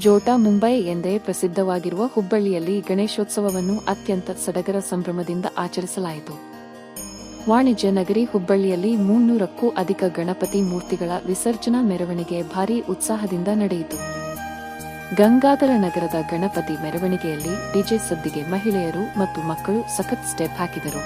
ಜೋಟಾ ಮುಂಬೈ ಎಂದೇ ಪ್ರಸಿದ್ಧವಾಗಿರುವ ಹುಬ್ಬಳ್ಳಿಯಲ್ಲಿ ಗಣೇಶೋತ್ಸವವನ್ನು ಅತ್ಯಂತ ಸಡಗರ ಸಂಭ್ರಮದಿಂದ ಆಚರಿಸಲಾಯಿತು. ವಾಣಿಜ್ಯ ನಗರಿ ಹುಬ್ಬಳ್ಳಿಯಲ್ಲಿ ಮುನ್ನೂರಕ್ಕೂ ಅಧಿಕ ಗಣಪತಿ ಮೂರ್ತಿಗಳ ವಿಸರ್ಜನಾ ಮೆರವಣಿಗೆ ಭಾರೀ ಉತ್ಸಾಹದಿಂದ ನಡೆಯಿತು. ಗಂಗಾಧರ ನಗರದ ಗಣಪತಿ ಮೆರವಣಿಗೆಯಲ್ಲಿ ಡಿಜೆ ಸದ್ದಿಗೆ ಮಹಿಳೆಯರು ಮತ್ತು ಮಕ್ಕಳು ಸಖತ್ ಸ್ಟೆಪ್ ಹಾಕಿದರು.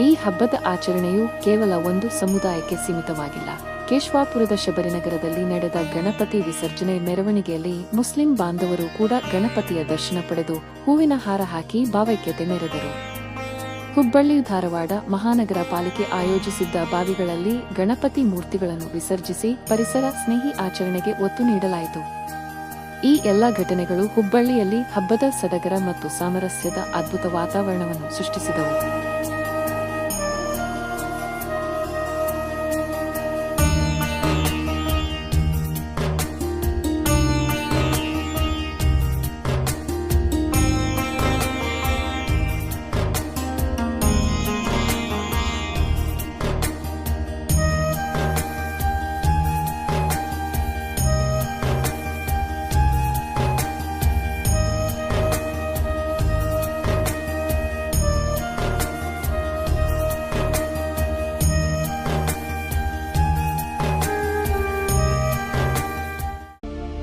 ಈ ಹಬ್ಬದ ಆಚರಣೆಯು ಕೇವಲ ಒಂದು ಸಮುದಾಯಕ್ಕೆ ಸೀಮಿತವಾಗಿಲ್ಲ. ಕೇಶವಾಪುರದ ಶಬರಿನಗರದಲ್ಲಿ ನಡೆದ ಗಣಪತಿ ವಿಸರ್ಜನೆ ಮೆರವಣಿಗೆಯಲ್ಲಿ ಮುಸ್ಲಿಂ ಬಾಂಧವರು ಕೂಡ ಗಣಪತಿಯ ದರ್ಶನ ಪಡೆದು ಹೂವಿನ ಹಾರ ಹಾಕಿ ಭಾವೈಕ್ಯತೆ ಮೆರೆದರು. ಹುಬ್ಬಳ್ಳಿ, ಧಾರವಾಡ ಮಹಾನಗರ ಪಾಲಿಕೆ ಆಯೋಜಿಸಿದ್ದ ಬಾವಿಗಳಲ್ಲಿ ಗಣಪತಿ ಮೂರ್ತಿಗಳನ್ನು ವಿಸರ್ಜಿಸಿ ಪರಿಸರ ಸ್ನೇಹಿ ಆಚರಣೆಗೆ ಒತ್ತು ನೀಡಲಾಯಿತು. ಈ ಎಲ್ಲ ಘಟನೆಗಳು ಹುಬ್ಬಳ್ಳಿಯಲ್ಲಿ ಹಬ್ಬದ ಸಡಗರ ಮತ್ತು ಸಾಮರಸ್ಯದ ಅದ್ಭುತ ವಾತಾವರಣವನ್ನು ಸೃಷ್ಟಿಸಿದವು.